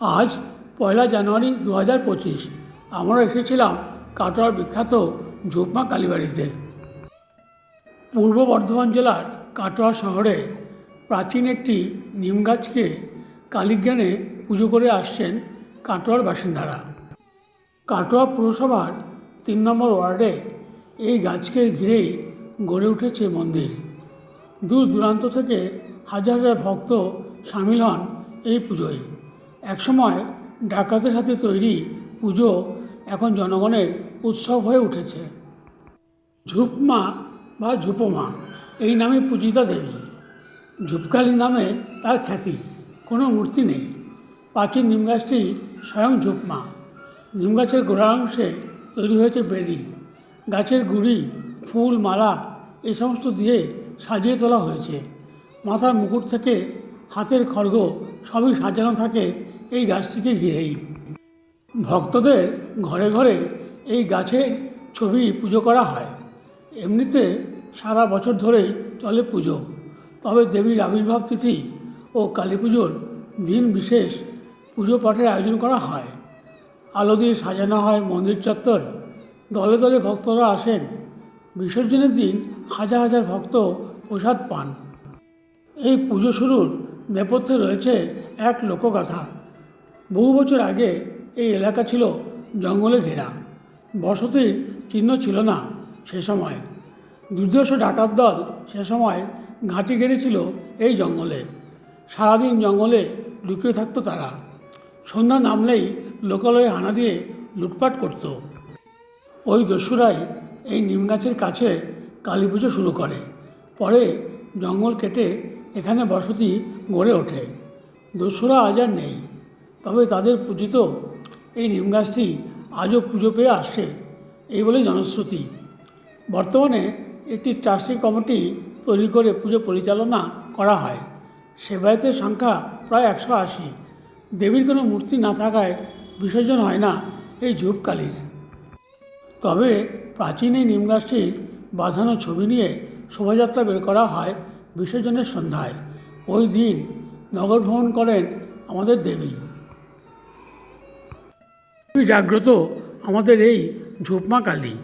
আজ পয়লা জানুয়ারি দু হাজার পঁচিশ। আমরা এসেছিলাম কাটোয়ার বিখ্যাত ঝোপমা কালীবাড়িতে। পূর্ব বর্ধমান জেলার কাটোয়া শহরে প্রাচীন একটি নিম গাছকে কালীজ্ঞানে পুজো করে আসছেন কাটোয়ার বাসিন্দারা। কাটোয়া পুরসভার তিন নম্বর ওয়ার্ডে এই গাছকে ঘিরেই গড়ে উঠেছে মন্দির। দূর দূরান্ত থেকে হাজার হাজার ভক্ত সামিল হন এই পুজোয়। একসময় ডাকাতের হাতে তৈরি পুজো এখন জনগণের উৎসব হয়ে উঠেছে। ঝুপমা বা ঝুপমা, এই নামে পূজিতা দেবী। ঝুপকালী নামে তার খ্যাতি, কোনো মূর্তি নেই। প্রাচীন নিম গাছটি স্বয়ং ঝুপমা। নিম গাছের গোড়ার অংশে তৈরি হয়েছে বেদি। গাছের গুড়ি, ফুল, মালা, এ সমস্ত দিয়ে সাজিয়ে তোলা হয়েছে। মাথার মুকুট থেকে হাতের খড়গ সবই সাজানো থাকে এই গাছটিকে ঘিরেই। ভক্তদের ঘরে ঘরে এই গাছের ছবি পুজো করা হয়। এমনিতে সারা বছর ধরেই চলে পুজো। তবে দেবীর আবির্ভাব তিথি ও কালী পুজোর দিন বিশেষ পুজো পাঠের আয়োজন করা হয়। আলো দিয়ে সাজানো হয় মন্দির চত্বর। দলে দলে ভক্তরা আসেন। বিসর্জনের দিন হাজার হাজার ভক্ত প্রসাদ পান। এই পুজো শুরুর নেপথ্যে রয়েছে এক লোকগাথা। বহু বছর আগে এই এলাকা ছিল জঙ্গলে ঘেরা। বসতির চিহ্ন ছিল না সে সময়। দুর্ধর্ষ ডাকাত দল সে সময় ঘাঁটি গেড়েছিল এই জঙ্গলে। সারাদিন জঙ্গলে লুকিয়ে থাকত তারা। সন্ধ্যা নামলেই লোকালয়ে হানা দিয়ে লুটপাট করত। ওই দস্যুরাই এই নিম গাছের কাছে কালী পুজো শুরু করে। পরে জঙ্গল কেটে এখানে বসতি গড়ে ওঠে। দস্যুরা আজ আর নেই। তবে তাদের পূজিত এই নিম গাছটি আজও পুজো পেয়ে আসছে, এই বলে জনশ্রুতি। বর্তমানে একটি ট্রাস্টি কমিটি তৈরি করে পুজো পরিচালনা করা হয়। সেবায়তের সংখ্যা প্রায় একশো আশি। দেবীর কোনো মূর্তি না থাকায় বিসর্জন হয় না এই ঝুপকালির তবে প্রাচীন এই নিম গাছটির বাঁধানো ছবি নিয়ে শোভাযাত্রা বের করা হয় বিসর্জনের সন্ধ্যায়। ওই দিন নগর ভ্রমণ করেন আমাদের দেবী। জাগ্রত আমাদের এই ঝুপমা কালী।